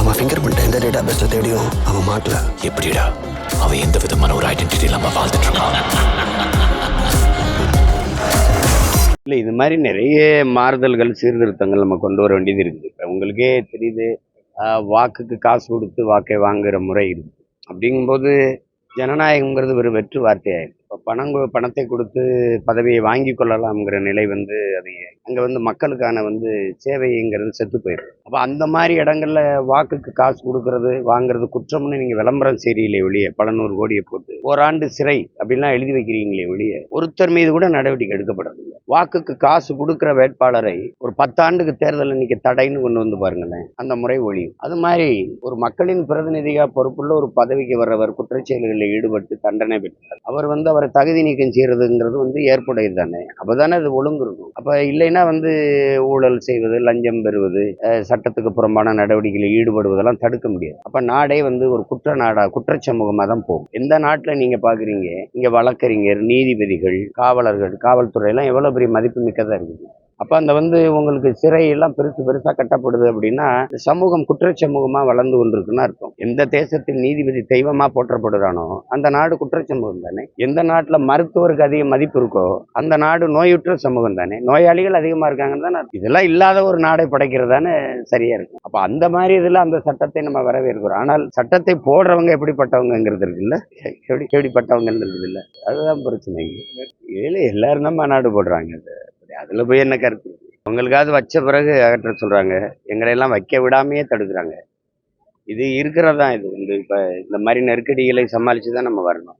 அவன் finger print எந்த data பேஸ்ல தேடியும் அவன் மாட்டல. எப்படிடா? அவன் எந்த விதமான ஒரு ஐடென்டிட்டி இல்லாம வாழ்ந்துட்டு இருக்கான் இல்லை இது மாதிரி நிறைய மாறுதல்கள் சீர்திருத்தங்கள் நம்ம கொண்டு வர வேண்டியது இருக்குது. இப்போ உங்களுக்கே தெரியுது வாக்குக்கு காசு கொடுத்து வாக்கை வாங்குற முறை இருக்குது. அப்படிங்கும்போது ஜனநாயகம்ங்கிறது ஒரு வெற்று வார்த்தையாயிருக்கு. இப்போ பணம் பணத்தை கொடுத்து பதவியை வாங்கி கொள்ளலாம்ங்கிற நிலை வந்து அது அங்கே வந்து மக்களுக்கான வந்து சேவைங்கிறது செத்து போயிடும் அப்போ அந்த மாதிரி இடங்கள்ல வாக்குக்கு காசு கொடுக்கறது வாங்குறது குற்றம்னு நீங்கள் விளம்பரம் செய்கிறீங்களே ஒழிய பல நூறு கோடியை போட்டு ஓராண்டு சிறை அப்படின்லாம் எழுதி வைக்கிறீங்களே ஒழிய ஒருத்தர் மீது கூட நடவடிக்கை எடுக்கப்படுறதில்லை வாக்குக்கு காசு கொடுக்குற வேட்பாளரை ஒரு பத்தாண்டுக்கு தேர்தல் இன்னைக்கு தடைன்னு கொண்டு வந்து பாருங்களேன். அந்த முறை ஒழியும். அது மாதிரி ஒரு மக்களின் பிரதிநிதியா பொறுப்புள்ள ஒரு பதவிக்கு வர்றவர் குற்றச்செயல்களில் ஈடுபட்டு தண்டனை பெற்றார் அவர் வந்து அவரை தகுதி நீக்கம் செய்யறதுங்கிறது வந்து ஏற்புடையது தானே. அப்போ தானே அது ஒழுங்கு இருக்கும். அப்போ இல்லைன்னா வந்து ஊழல் செய்வது லஞ்சம் பெறுவது சட்டத்துக்கு புறம்பான நடவடிக்கைகளில் ஈடுபடுவதெல்லாம் தடுக்க முடியாது. அப்போ நாடே வந்து ஒரு குற்ற நாடா குற்றச்சமூகமா தான் போகும். எந்த நாட்டில் நீங்கள் பார்க்குறீங்க இங்கே வழக்கறிஞர் நீதிபதிகள் காவலர்கள் காவல்துறையெல்லாம் எவ்வளோ பெரிய மதிப்பு மிக்கதாக இருக்குது அப்ப அந்த வந்து உங்களுக்கு சிறை எல்லாம் பெருசு பெருசா கட்டப்படுது அப்படின்னா சமூகம் சமூகம் குற்றச்சமூகமா வளர்ந்து கொண்டிருக்குன்னு அர்த்தம். எந்த தேசத்தில் நீதிபதி தெய்வமா போற்றப்படுறானோ அந்த நாடு குற்ற சமூகம் தானே. எந்த நாட்டுல மருத்துவருக்கு அதிக மதிப்பு இருக்கோ அந்த நாடு நோயுற்ற சமூகம் தானே. நோயாளிகள் அதிகமா இருக்காங்கன்னு தானே இதெல்லாம் இல்லாத ஒரு நாடை படைக்கிறதானே சரியாக சரியா இருக்கும். அப்ப அந்த மாதிரி இதுல அந்த சட்டத்தை நம்ம வரவேற்கிறோம். ஆனால் சட்டத்தை போடுறவங்க எப்படிப்பட்டவங்கிறது இருக்குல்ல? எப்படி எப்படிப்பட்டவங்கிறது இல்ல அதுதான் பிரச்சனை இதுல எல்லாரும் தான் மாநாடு போடுறாங்க அது. அதில் போய் என்ன கருத்து? உங்களுக்காவது வச்ச பிறகு அகற்ற சொல்கிறாங்க எங்களை எல்லாம் வைக்க விடாமையே தடுக்கிறாங்க. இது இருக்கிறதா இது? வந்து இப்போ இந்த மாதிரி நெருக்கடிகளை சமாளித்து தான் நம்ம வரணும்.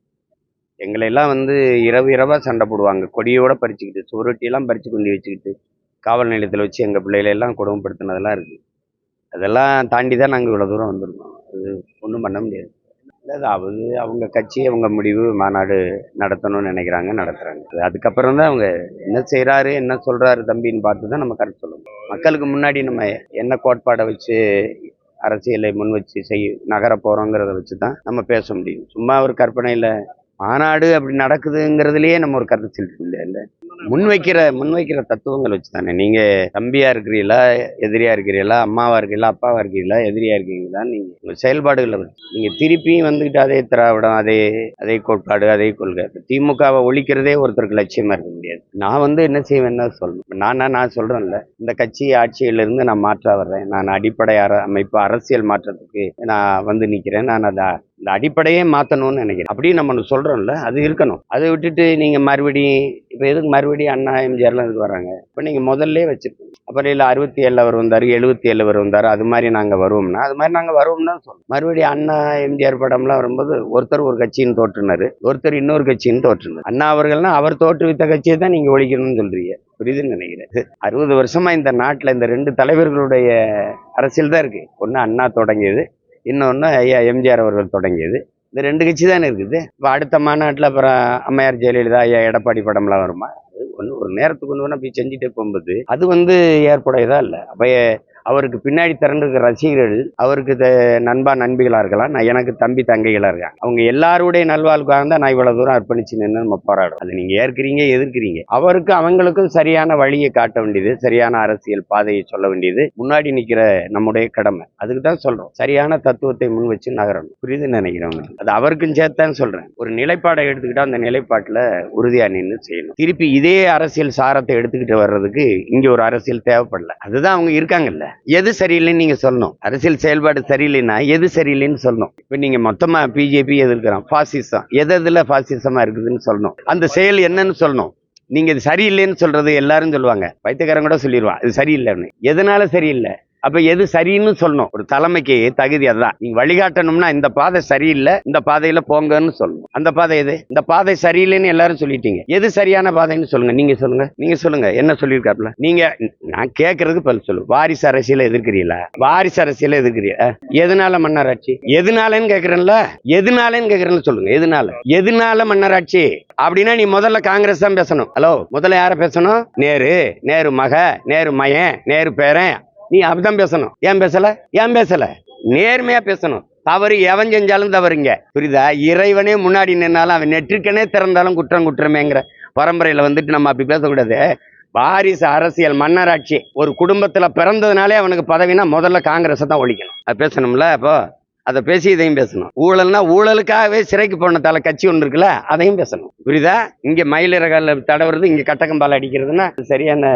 எங்களை எல்லாம் வந்து இரவு இரவாக சண்டை போடுவாங்க. கொடியோட பறிச்சுக்கிட்டு சுவரொட்டியெல்லாம் பறித்து கொண்டு வச்சுக்கிட்டு காவல் நிலையத்தில் வச்சு எங்கள் பிள்ளைகளையெல்லாம் குடும்பப்படுத்தினதெல்லாம் கொடுமைப்படுத்தினதெல்லாம் அதெல்லாம் தாண்டி தான் நாங்கள் இவ்வளோ தூரம் வந்திருக்கோம். அது ஒன்றும் பண்ண முடியாது. அதாவது அவங்க கட்சி அவங்க முடிவு மாநாடு நடத்தணும்னு நினைக்கிறாங்க நடத்துகிறாங்க அதுக்கப்புறம் தான் அவங்க என்ன செய்கிறாரு என்ன சொல்கிறாரு தம்பின்னு பார்த்து தான் நம்ம கருத்து சொல்லணும் மக்களுக்கு முன்னாடி நம்ம என்ன கோட்பாடை வச்சு அரசியலை முன் வச்சு செய் நகர போகிறோங்கிறத வச்சு தான் நம்ம பேச முடியும். சும்மா ஒரு கற்பனையில் மாநாடு அப்படி நடக்குதுங்கிறதுலையே நம்ம ஒரு கருத்து சொல்லிட்டு இல்லை இல்லை? முன்வைக்கிற முன்வைக்கிற தத்துவங்கள் வச்சு தானே நீங்கள் தம்பியாக இருக்கிறீங்களா எதிரியாக இருக்கிறீங்களா அம்மாவாக இருக்கீங்களா அப்பாவாக இருக்கிறீங்களா எதிரியாக இருக்கீங்களா நீங்கள் உங்கள் செயல்பாடுகளை நீங்கள் திருப்பியும் வந்துக்கிட்டு அதே திராவிடம் அதே அதே கோட்பாடு அதே கொள்கை. திமுகவை ஒழிக்கிறதே ஒருத்தருக்கு லட்சியமாக இருக்க முடியாது. நான் வந்து என்ன செய்வேன்னு தான் சொல்லணும் நானா நான் சொல்கிறேன்ல இந்த கட்சி ஆட்சியிலிருந்து நான் மாற்ற வர்றேன். நான் அடிப்படை அர அமைப்பு அரசியல் மாற்றத்துக்கு நான் வந்து நிற்கிறேன் நான் அதை இந்த அடிப்படையே மாற்றணும்னு நினைக்கிறேன். அப்படியே நம்ம சொல்கிறோம்ல அது இருக்கணும். அதை விட்டுட்டு நீங்கள் மறுபடியும் இப்போ எதுக்கு மறுபடியும் அண்ணா எம்ஜிஆர்லாம் இதுக்கு வராங்க? இப்போ நீங்கள் முதல்ல வச்சுருக்கோம் அப்புறம் இல்லை அறுபத்தி ஏழில் அவர் வந்தார் எழுபத்தி ஏழில் அவர் வந்தார் அது மாதிரி நாங்கள் வருவோம்னா அது மாதிரி நாங்கள் வருவோம்னா சொல்லணும் மறுபடியும் அண்ணா எம்ஜிஆர் படம்லாம் வரும்போது ஒருத்தர் ஒரு கட்சின்னு தோற்றுனாரு ஒருத்தர் இன்னொரு கட்சின்னு தோற்றுனார். அண்ணா அவர்கள்னா அவர் தோற்றுவித்த கட்சியை தான் நீங்கள் ஒழிக்கணும்னு சொல்கிறீங்க புரியுதுன்னு நினைக்கிறேன். அறுபது வருஷமாக இந்த நாட்டில் இந்த ரெண்டு தலைவர்களுடைய அரசியல் தான் இருக்குது ஒன்று அண்ணா தொடங்கியது இன்னொன்று ஐயா எம்ஜிஆர் அவர்கள் தொடங்கியது. இந்த ரெண்டு கட்சி தானே இருக்குது. இப்போ அடுத்த மாநாட்டில் அப்புறம் அம்மையார் ஜெயலலிதா ஐயா எடப்பாடி படம்லாம் வருமா? அது ஒன்று ஒரு நேரத்துக்கு ஒன்று வேணால் போய் செஞ்சுட்டே போகும்போது அது வந்து ஏற்புடையதாக இல்லை? அப்போ அவருக்கு பின்னாடி திறந்திருக்கிற ரசிகர்கள் அவருக்கு த- நண்பா நண்பிகளாக இருக்கலாம். நான் எனக்கு தம்பி தங்கைகளாக இருக்காங்க. அவங்க எல்லாருடைய நல்வாழ்வுக்காக தான் நான் இவ்வளோ தூரம் அர்ப்பணிச்சு நின்று நம்ம போராடுறோம். அது நீங்கள் ஏற்கிறீங்க எதிர்க்கிறீங்க. அவருக்கு அவங்களுக்கும் சரியான வழியை காட்ட வேண்டியது சரியான அரசியல் பாதையை சொல்ல வேண்டியது முன்னாடி நிற்கிற நம்முடைய கடமை. அதுக்கு தான் சொல்கிறோம் சரியான தத்துவத்தை முன் வச்சு நகரணும். புரியுதுன்னு நினைக்கிறவங்க? அது அவருக்கும் சேர்த்தான் சொல்கிறேன் ஒரு நிலைப்பாடை எடுத்துக்கிட்டால் அந்த நிலைப்பாட்டில் உறுதியாக நின்று செய்யணும். திருப்பி இதே அரசியல் சாரத்தை எடுத்துக்கிட்டு வர்றதுக்கு இங்கே ஒரு அரசியல் தேவைப்படல. அதுதான் அவங்க இருக்காங்கல்ல. எது சரியில்லைன்னு நீங்க சொல்லணும். அரசியல் செயல்பாடு சரியில்லைன்னா எது சரியில்லைன்னு சொல்லணும். இப்போ நீங்க மொத்தமா பிஜேபி எதிர்க்கிறோம் பாசிசம் எது எதுல பாசிசமா இருக்குதுன்னு சொல்லணும். அந்த செயல் என்னன்னு சொல்லணும். நீங்க இது சரியில்லைன்னு சொல்றது எல்லாரும் சொல்லுவாங்க. வைத்தியக்காரன் கூட சொல்லிடுவான் இது சரியில்லைன்னு. எதனால சரியில்லை? அப்ப எது சரின்னு சொல்லணும். ஒரு தலைமைக்கு தகுதி அதுதான். நீங்க வழிகாட்டணும்னா இந்த பாதை சரியில்லை இந்த பாதையில போங்கன்னு சொல்லணும். அந்த பாதை எது? இந்த பாதை சரியில்லைன்னு எல்லாரும் சொல்லிட்டீங்க. எது சரியான பாதைன்னு சொல்லுங்க. நீங்க சொல்லுங்க. நீங்க சொல்லுங்க. என்ன சொல்லியிருக்காப்ல நீங்க நான் கேட்கறதுக்கு பதில் சொல்லு. வாரிசு அரசியல எதிர்க்கிறீங்களா? வாரிசு அரசியல எதிர்க்கிறீங்களா எதனால மன்னராட்சி? எதனாலன்னு கேட்கறேன்ல எதனாலன்னு கேக்குறேன்னு சொல்லுங்க. எதனால? எதனால மன்னராட்சி? அப்படின்னா நீ முதல்ல காங்கிரஸ் தான் பேசணும். ஹலோ முதல்ல யார பேசணும்? நேரு. நேரு மக நேரு மயன் நேரு பேரன். நீ அப்படிதான் பேசணும். ஏன் பேசல? ஏன் பேசல? நேர்மையா பேசணும். தவறு எவன் செஞ்சாலும் தவறுங்க. புரியுதா? இறைவனே முன்னாடி நின்னாலும் அவன் நெற்றிக்கனே திறந்தாலும் குற்றம் குற்றமேங்கிற பரம்பரையில் வந்துட்டு நம்ம அப்படி பேசக்கூடாது. வாரிசு அரசியல் மன்னராட்சி ஒரு குடும்பத்தில் பிறந்ததுனாலே அவனுக்கு பதவினா முதல்ல காங்கிரஸை தான் ஒழிக்கணும். அது பேசணும்ல அப்போ? அதை பேசி இதையும் பேசணும். ஊழல்னா ஊழலுக்காகவே சிறைக்கு போன தலை கட்சி ஒன்று இருக்குல்ல அதையும் பேசணும். புரியுதா? இங்கே மயிலிறகால தடவுறது இங்கே கட்டக்கம்பால் அடிக்கிறதுனா சரியான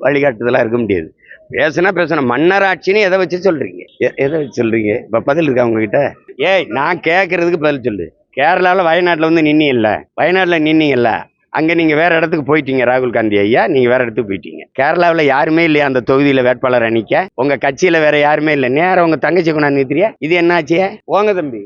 வழிகாட்டுதலாக இருக்க முடியாது. பேசுனா பேசணும். மன்னராட்சின்னு எதை வச்சு சொல்றீங்க? எதை வச்சு சொல்றீங்க? இப்போ பதில் இருக்கா உங்ககிட்ட? ஏய் நான் கேட்கறதுக்கு பதில் சொல்லு. கேரளாவில் வயநாட்டில் வந்து நின்னீங்கல்ல? வயநாட்டில் நின்னீங்கல்ல? அங்கே நீங்கள் வேறு இடத்துக்கு போயிட்டீங்க ராகுல் காந்தி ஐயா. நீங்கள் வேறு இடத்துக்கு போயிட்டீங்க. கேரளாவில் யாருமே இல்லையா அந்த தொகுதியில் வேட்பாளர் அணிக்க? உங்கள் கட்சியில் வேறு யாருமே இல்லை. நேரம் உங்கள் தங்கச்சி கொண்டாந்து நிறுத்துறியா? இது என்னாச்சு? ஓங்க தம்பி.